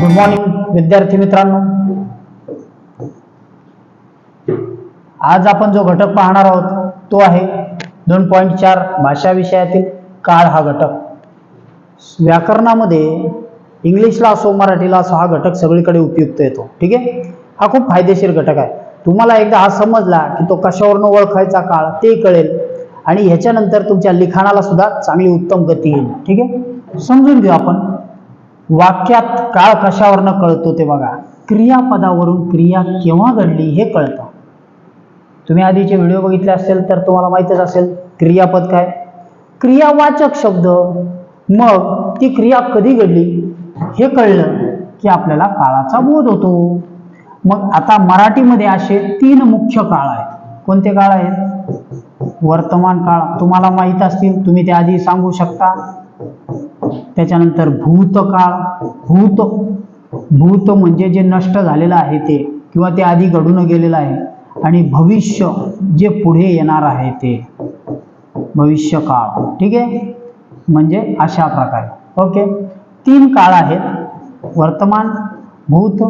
Good morning विद्यार्थी मित्रांनो. आज आपण जो घटक पाहणार आहोत तो आहे दोन पॉईंट चार भाषा विषयातील काळ हा घटक. व्याकरणामध्ये इंग्लिशला असो मराठीला असो हा घटक सगळीकडे उपयुक्त येतो. ठीक आहे? हा खूप फायदेशीर घटक आहे. तुम्हाला एकदा हा समजला की तो कशावरनं ओळखायचा काळ ते कळेल. आणि ह्याच्यानंतर तुमच्या लिखाणाला सुद्धा चांगली उत्तम गती येईल. ठीक आहे? समजून घेऊ आपण. वाक्यात काळ कशावरनं कळतो ते बघा. क्रियापदावरून क्रिया केव्हा घडली हे कळतं. तुम्ही आधीचे व्हिडिओ बघितले असेल तर तुम्हाला माहीतच असेल क्रियापद काय? क्रियावाचक शब्द मग ती क्रिया कधी घडली? हे कळलं की आपल्याला काळाचा बोध होतो. मग आता मराठीमध्ये असे तीन मुख्य काळ आहेत. कोणते काळ आहेत? वर्तमान काळ. तुम्हाला माहीत असतील तुम्ही ते आधी सांगू शकता. त्याच्यानंतर भूतकाळ भूत भूत म्हणजे जे नष्ट झालेलं आहे ते किंवा ते आधी घडून गेलेलं आहे. आणि भविष्य जे पुढे येणार आहे ते. भविष्यकाळ. ठीक आहे? म्हणजे अशा प्रकारे. ओके? तीन काळ आहेत. वर्तमान भूत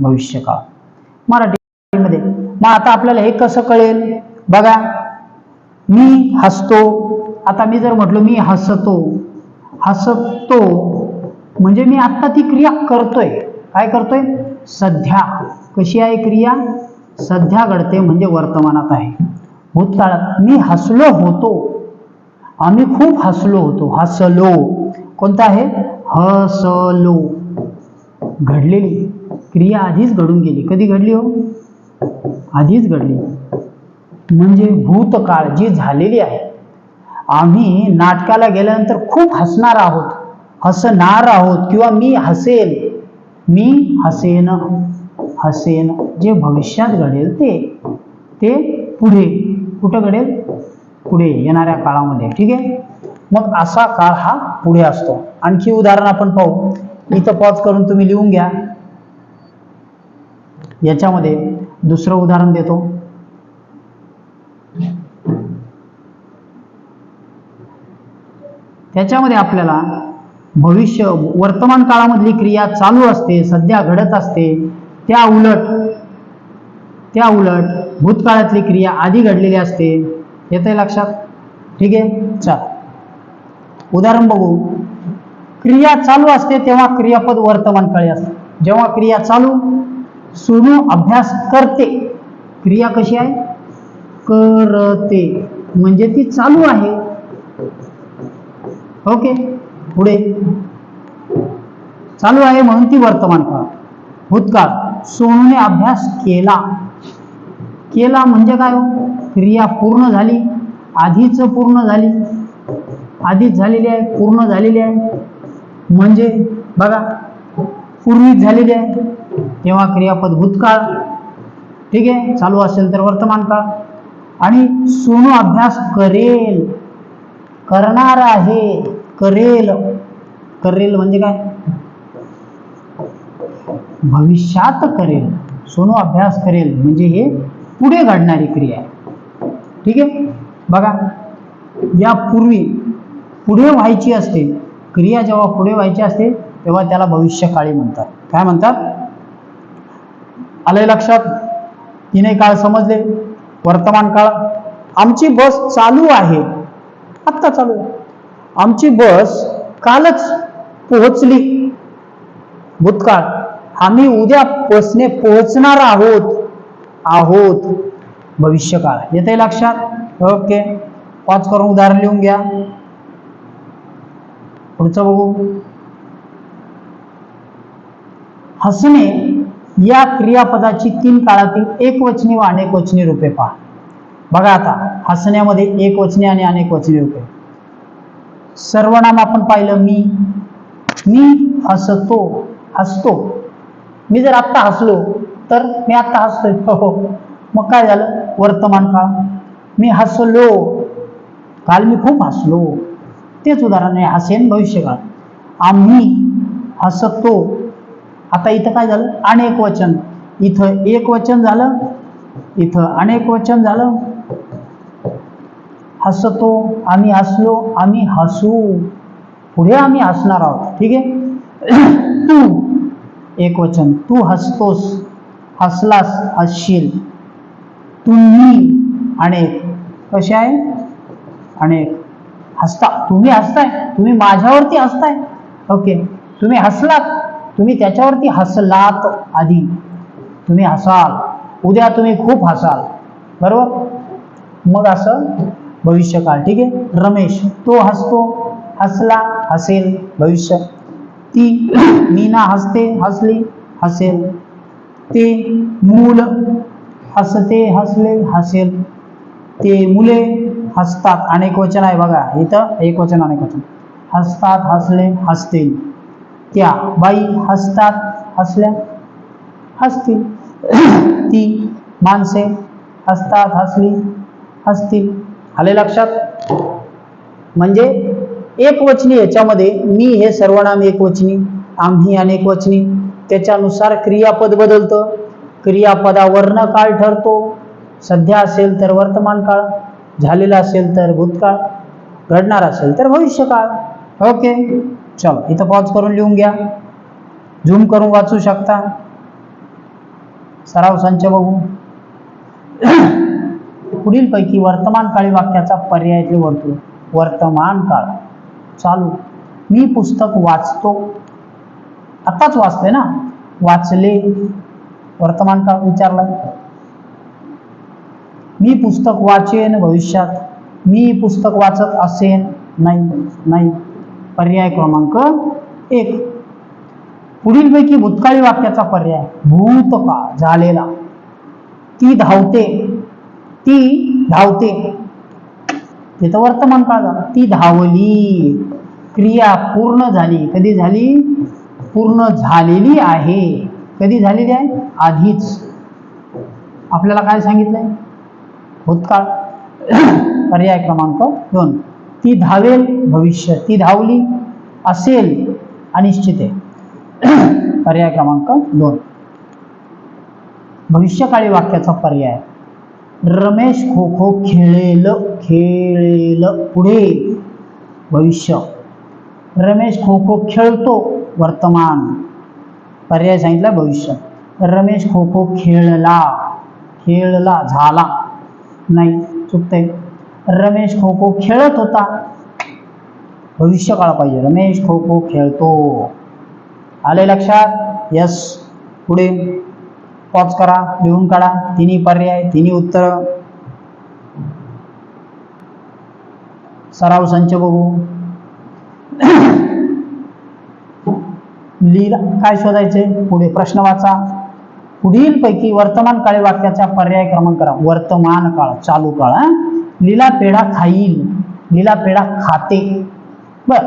भविष्यकाळ. मराठीमध्ये मग आता आपल्याला हे कसं कळेल? बघा. मी हसतो. आता मी जर म्हटलो मी हसतो हसतो. म्हणजे मी आत्ता ती क्रिया करतोय. काय करतोय? सध्या. कशी आहे क्रिया? सध्या घडते म्हणजे वर्तमानात आहे. भूतकाळात मी हसलो होतो. आम्ही खूप हसलो होतो. हसलो. कोणता आहे? हसलो. घडलेली. क्रिया आधीच घडून गेली. कधी घडली हो? आधीच घडली. म्हणजे भूतकाळ जी झालेली आहे आम्ही नाटकाला गेल्यानंतर खूप हसणार आहोत. हसणार आहोत किंवा मी हसेल मी हसेन हसेन. जे भविष्यात घडेल ते ते पुढे कुठं घडेल? पुढे येणाऱ्या काळामध्ये. ठीक आहे? मग असा काळ हा पुढे असतो. आणखी उदाहरण आपण पाहू. इथं पॉज करून तुम्ही लिहून घ्या. याच्यामध्ये दुसरं उदाहरण देतो. त्याच्यामध्ये आपल्याला भविष्य वर्तमान काळामधली क्रिया चालू असते सध्या घडत असते. त्या उलट त्या उलट भूतकाळातली क्रिया आधी घडलेली असते. येते लक्षात? ठीक आहे? चल. उदाहरण बघू. क्रिया चालू असते तेव्हा क्रियापद वर्तमान काळी असते. जेव्हा क्रिया चालू सुरू अभ्यास करते क्रिया कशी आहे? करते. म्हणजे ती चालू आहे. ओके पुढे. चालू आहे म्हणून ती वर्तमान काळ. भूतकाळ. सोनूने अभ्यास केला. केला म्हणजे काय हो? क्रिया पूर्ण झाली. आधीच पूर्ण झाली. आधीच झालेली आहे पूर्ण झालेली आहे. म्हणजे बघा पूर्वीच झालेली आहे. तेव्हा क्रियापद भूतकाळ. ठीक आहे? चालू असेल तर वर्तमान काळ. आणि सोनू अभ्यास करेल. करणार आहे. करेल. करेल म्हणजे काय? भविष्यात करेल. सोनू अभ्यास करेल म्हणजे हे पुढे घडणारी क्रिया आहे. ठीक आहे? बघा यापूर्वी पुढे व्हायची असते क्रिया जेव्हा पुढे व्हायची असते तेव्हा त्याला भविष्यकाळी म्हणतात. काय म्हणतात? आलंय लक्षात? तिने काळ समजले? वर्तमान काळ? आमची बस चालू आहे. आत्ता चालू आहे. आमची बस कालच पोहोचली. भूतकाळ. आम्ही उद्या बसने पोहोचणार आहोत. आहोत. भविष्यकाळ. येते लक्षात? ओके. पाच करून उदाहरण लिहून घ्या. पुढचं बघू. हसणे या क्रियापदाची तीन काळातील एकवचनी व अनेकवचनी रूपे पहा. बघा आता. हसण्यामध्ये एकवचनी आणि अनेकवचनी रूपे. सर्वनाम आपण पाहिलं मी. मी हसतो हसतो. मी जर आत्ता हसलो तर मी आत्ता हसतोय. हो, हो मग काय झालं? वर्तमान काळ. मी हसलो. काल मी खूप हसलो. तेच उदाहरण आहे हसेन भविष्यकाळ. आम्ही हसतो. आता इथं काय झालं? अनेक वचन. इथं एक वचन झालं इथं अनेक वचन झालं हसतो आम्ही हसलो आम्ही हसू. पुढे आम्ही हसणार आहोत. ठीक आहे? तू एक वचन. तू हसतोस हसलास हसशील. तुम्ही अनेक. कसे आहे? अनेक. हसता. तुम्ही हसताय. तुम्ही माझ्यावरती हसताय. ओके. तुम्ही हसलात. तुम्ही त्याच्यावरती हसलात आधी. तुम्ही हसाल. उद्या तुम्ही खूप हसाल. बरोबर? मग असं भविष्यकाळ ठीक आहे? रमेश तो हसतो. हसला हसेल भविष्य. ती मीना हसते हसली हसेल. ते मूल हसते हसले हसेल. ते मुले हसतात. अनेक वचन आहे बघा. इथं एक वचन अनेक वचन. हसतात हसले हसतील. त्या बाई हसतात हसल्या हसतील. ती माणसे हसतात हसली हसतील. आले लक्षात? म्हणजे एक वचनी याच्यामध्ये मी हे सर्वनाम एक वचनी आम्ही अनेक वचनी. त्याच्यानुसार क्रियापद बदलतं. क्रियापदावरनं काळ ठरतो. सध्या असेल तर वर्तमान काळ झालेला असेल तर भूतकाळ घडणार असेल तर भविष्यकाळ. ओके चल इथं पॉज करून लिहून घ्या. झूम करून वाचू शकता. सराव संच बघू. पुढील पैकी वर्तमान काळी वाक्याचा पर्याय निवडतो वर्तमान काळ. चालू. मी पुस्तक वाचतो. आताच वाचते ना? वाचले. वर्तमान काळ विचारलाय. मी पुस्तक वाचेन भविष्यात. मी पुस्तक वाचत असेन? नाही. नाही. पर्याय क्रमांक एक. पुढीलपैकी भूतकाळी वाक्याचा पर्याय भूतकाळ झालेला. ती धावते. ती धावते. तिथं वर्तमान काळ झाला. ती धावली. क्रिया पूर्ण झाली. कधी झाली? पूर्ण झालेली आहे. कधी झालेली आहे? आधीच. आपल्याला काय सांगितलंय? भूतकाळ. पर्याय क्रमांक दोन. ती धावेल भविष्य. ती धावली असेल अनिश्चित आहे. पर्याय क्रमांक दोन. भविष्यकाळी वाक्याचा पर्याय. रमेश खो खो खेळेल खेळेल पुढे. भविष्य. रमेश खो खो खेळतो वर्तमान. पर्याय सांगितला भविष्य. रमेश खो खो खेळला खेळला झाला. नाही चुकतंय. रमेश खो खो खेळत होता. भविष्य काळ पाहिजे. रमेश खो खो खेळतो. आले लक्षात? यस पुढे. पॉज करा लिहून काढा. तिन्ही पर्याय तिन्ही उत्तर. सराव संच बघू. लिहिला काय शोधायचे? पुढे प्रश्न वाचा. पुढील पैकी वर्तमान काळे वाक्याचा पर्याय क्रमांक करा. वर्तमान काळ चालू काळ लिला लीला पेढा खाईल. लीला पेढा खाते. बर.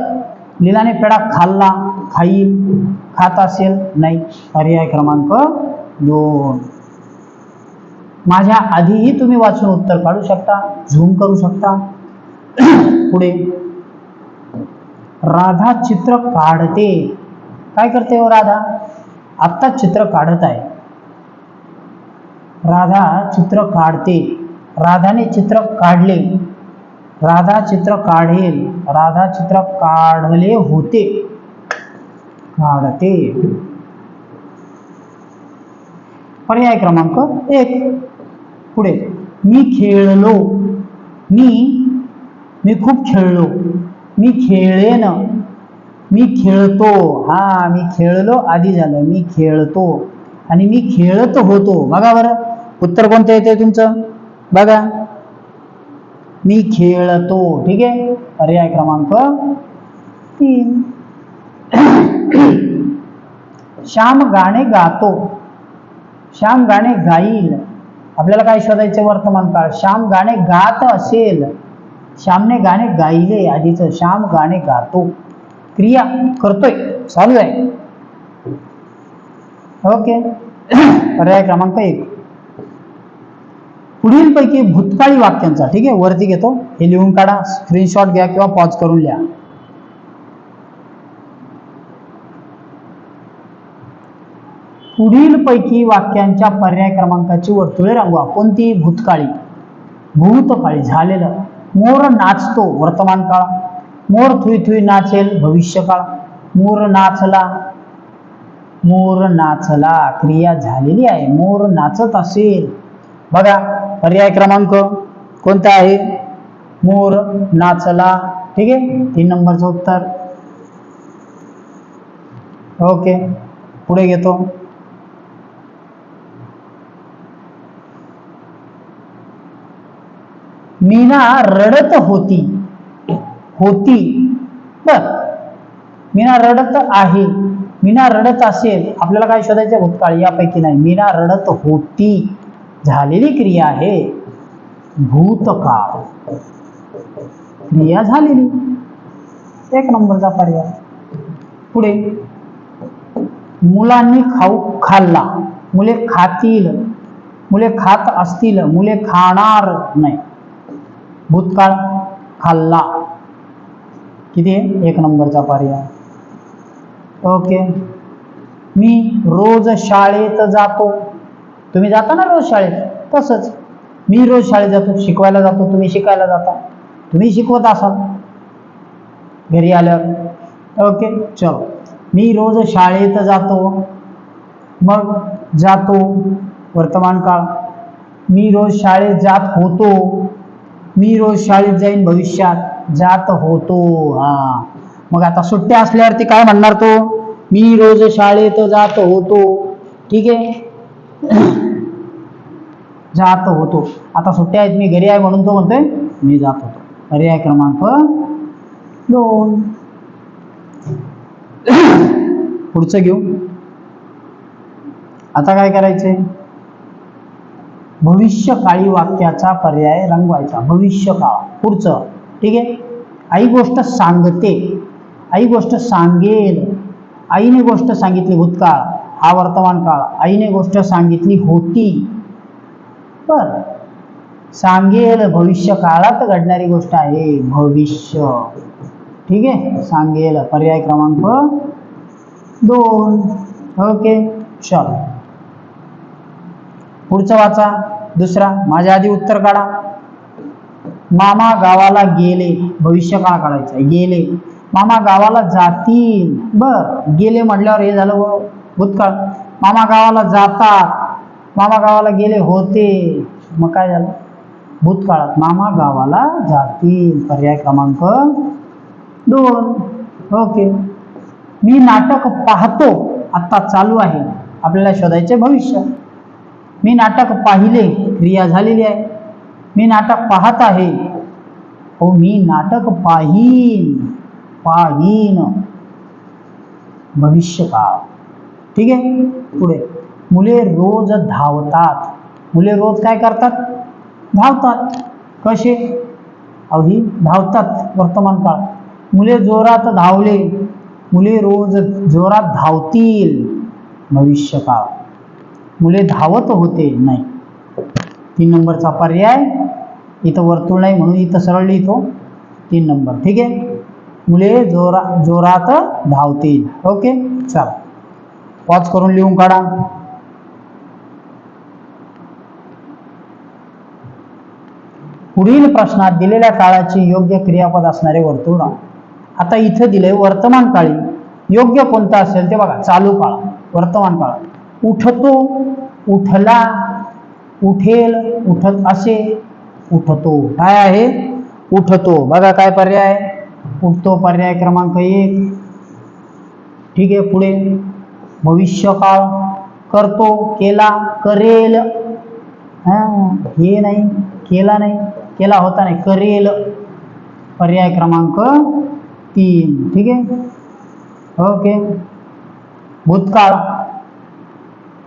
लीलाने पेढा खाल्ला खाईल. खात असेल नाही. पर्याय क्रमांक दोन. माझ्या आधीही तुम्ही वाचून उत्तर काढू शकता झूम करू शकता. पुढे. राधा चित्र काढते. काय करते हो राधा? आत्ताच चित्र काढत आहे. राधा चित्र काढते. राधाने चित्र काढले. राधा चित्र काढेल. राधा चित्र काढले होते. काढते. पर्याय क्रमांक एक. पुढे मी खेळलो. मी मी खूप खेळलो. मी खेळेन. मी खेळतो. हा मी खेळलो आधी झालं. मी खेळतो. आणि मी खेळत होतो. बघा बरं. उत्तर कोणतं येते तुमचं? बघा. मी खेळतो. ठीक आहे? पर्याय क्रमांक तीन. श्याम गाणे गातो. श्याम गाणे गाईल. आपल्याला काय शोधायचे वर्तमान काळ? श्याम गाणे गात असेल. श्यामने गाणे गायले आधीच श्याम गाणे गातो. क्रिया करतोय. चालू आहे. ओके. पर्याय क्रमांक एक. पुढील पैकी भूतकाळी वाक्यांचा. ठीक आहे? वरती घेतो. हे लिहून काढा. स्क्रीनशॉट घ्या किंवा पॉज करून लिहा. पुढील पैकी वाक्यांच्या पर्याय क्रमांकाची वर्तुळे रंगवा कोणती? भूतकाळी. भूतकाळी. झालेलं. मोर नाचतो वर्तमान काळ. मोर थुई थुई नाचेल भविष्यकाळ. मोर नाचला. मोर नाचला. क्रिया झालेली आहे. मोर नाचत असेल. बघा पर्याय क्रमांक कोणता आहे? मोर नाचला. ठीक आहे? तीन नंबरचं उत्तर. ओके. पुढे घेतो. मीना रडत होती. होती. बर. मीना रडत आहे. मीना रडत असेल आपल्याला काय शोधायचं भूतकाळ. यापैकी नाही. मीना रडत होती. झालेली क्रिया आहे. भूतकाळ. क्रिया झालेली. एक नंबरचा पर्याय. पुढे. मुलांनी खाऊ खाल्ला. मुले खातील. मुले खात असतील. मुले खाणार नाही. भूतकाळ खाल्ला. किती? आहे एक नंबरचा पर्याय. ओके. मी रोज शाळेत जातो. तुम्ही जाता ना रोज शाळेत? तसंच. मी रोज शाळेत जातो. शिकवायला जातो. तुम्ही शिकायला जाता. तुम्ही शिकवत असाल. घरी आल्यावर. ओके चलो. मी रोज शाळेत जातो. मग जातो. वर्तमान काळ. मी रोज शाळेत जात होतो. मी रोज शाळेत जाईन भविष्यात. जात होतो. हा. मग आता सुट्ट्या असल्यावरती काय म्हणणार तो? मी रोज शाळेत जात होतो. ठीक आहे? जात होतो. आता सुट्ट्या आहेत मी घरी आहे म्हणून तो म्हणतोय मी जात होतो. पर्याय क्रमांक दोन. पुढचं घेऊ. आता काय करायचंय? भविष्यकाळी वाक्याचा पर्याय रंगवायचा. भविष्यकाळ पुढचं. ठीक आहे? आई गोष्ट सांगते. आई गोष्ट सांगेल. आईने गोष्ट सांगितली भूतकाळ. हा वर्तमान काळ. आईने गोष्ट सांगितली होती. बर. सांगेल भविष्य काळात घडणारी गोष्ट आहे. भविष्य. ठीक आहे? सांगेल. पर्याय क्रमांक दोन. ओके. चल. पुढचं वाचा दुसरा माझ्या आधी उत्तर काढा. मामा गावाला गेले भविष्य काळ काढायचं आहे गेले. मामा गावाला जातील. बर गेले म्हटल्यावर हे झालं व- भूतकाळ. मामा गावाला जातात. मामा गावाला गेले होते. मग काय झालं? भूतकाळात मामा गावाला जातील. पर्याय क्रमांक दोन. ओके. मी नाटक पाहतो. आत्ता चालू आहे. आपल्याला शोधायचे भविष्य. मी नाटक पाहिले क्रिया झालेली आहे. मी नाटक पाहत आहे. हो मी नाटक पाहीन पाहीन. भविष्यकाळ ठीक आहे? पुढे. मुले रोज धावतात. मुले रोज काय करतात? धावतात. कसे? अहो ही धावतात वर्तमान काळ. मुले जोरात धावले. मुले रोज जोरात धावतील. भविष्यकाळ मुले धावत होते. नाही. तीन नंबरचा पर्याय. इथं वर्तुळ नाही म्हणून इथं सरळ लिहितो. तीन नंबर. ठीक आहे? मुले जोरा जोरात धावतील. ओके? चला. पॉज करून लिहून काढा. पुढील प्रश्नात दिलेल्या काळाची योग्य क्रियापद असणारे वर्तुळ. आता इथं दिले वर्तमान काळी. योग्य कोणता असेल ते बघा. चालू काळ. वर्तमान काळ. उठतो उठला उठेल उठत असे उठतो. काय आहे? उठतो. बघा काय पर्याय. उठतो पर्याय क्रमांक एक. ठीक आहे पुढे. भविष्यकाळ. करतो केला करेल. हां हे नाही केला नाही केला होता नाही करेल. पर्याय क्रमांक तीन. ठीक आहे? ओके. भूतकाळ.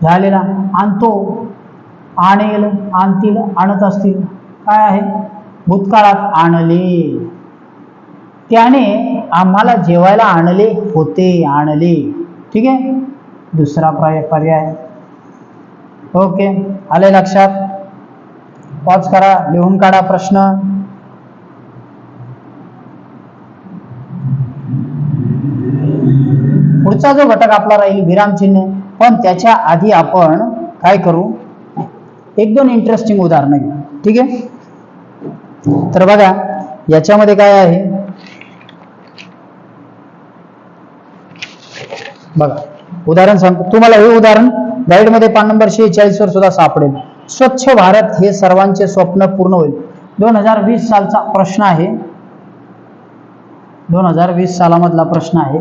झालेला. आणतो आणेल आणतील आणत असतील. काय आहे? भूतकाळात आणले. त्याने आम्हाला जेवायला आणले होते आणले. ठीक आहे? दुसरा पर्याय पर्याय. ओके. आले लक्षात? पॉज करा लिहून काढा प्रश्न. पुढचा जो घटक आपला राहील विरामचिन्ह पण त्याच्या आधी आपण काय करू? एक दोन इंटरेस्टिंग उदाहरणं घेऊ. ठीक आहे? तर बघा याच्यामध्ये काय आहे? बघा उदाहरण सांगतो. तुम्हाला हे उदाहरण गाईडमध्ये पान नंबर शेहेचाळीस वर सुद्धा सापडेल. स्वच्छ भारत हे सर्वांचे स्वप्न पूर्ण होईल. दोन हजार वीस सालचा प्रश्न आहे. दोन हजार वीस सालामधला प्रश्न आहे.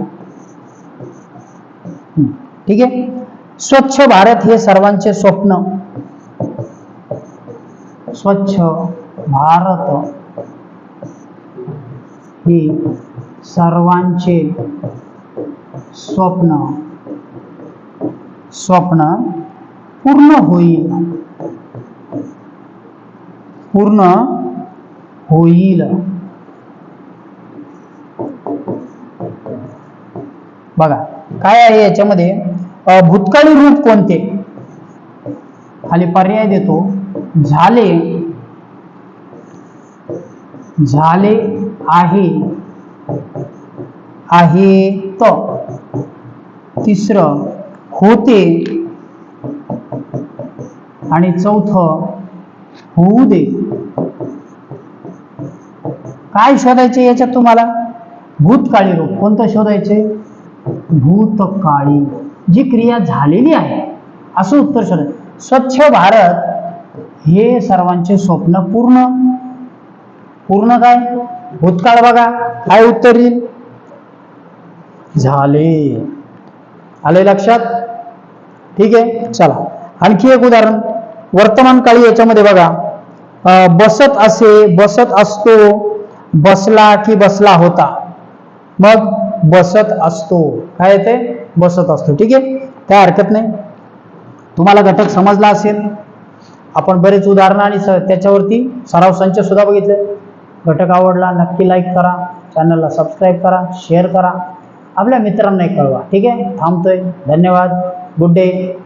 ठीक आहे स्वच्छ भारत हे सर्वांचे स्वप्न. स्वच्छ भारत हे सर्वांचे स्वप्न. स्वप्न पूर्ण होईल. पूर्ण होईल. बघा. काय आहे याच्यामध्ये? भूतकाळी रूप कोणते? खाली पर्याय देतो. झाले. झाले आहे. आहे त. तिसरं होते. आणि चौथ होऊ दे. काय शोधायचे याच्यात तुम्हाला? भूतकाळी रूप. कोणतं शोधायचे? भूतकाळी जी क्रिया झालेली आहे असं उत्तर शोध. स्वच्छ भारत हे सर्वांचे स्वप्न पूर्ण. पूर्ण काय? भूतकाळ बघा. काय उत्तर येईल? झाले. आले लक्षात? ठीक आहे चला. आणखी एक उदाहरण. वर्तमान काळी याच्यामध्ये बघा. बसत असे बसत असतो बसला की बसला होता. मग बसत असतो. काय येते बसत असतो. ठीक आहे? काय हरकत नाही. तुम्हाला घटक समजला असेल. आपण बरेच उदाहरणं आणि स- त्याच्यावरती सराव संच सुद्धा बघितले. घटक आवडला नक्की लाईक करा. चॅनलला सबस्क्राईब करा शेअर करा. आपल्या मित्रांनाही कळवा. ठीक आहे? थांबतोय. धन्यवाद. Good day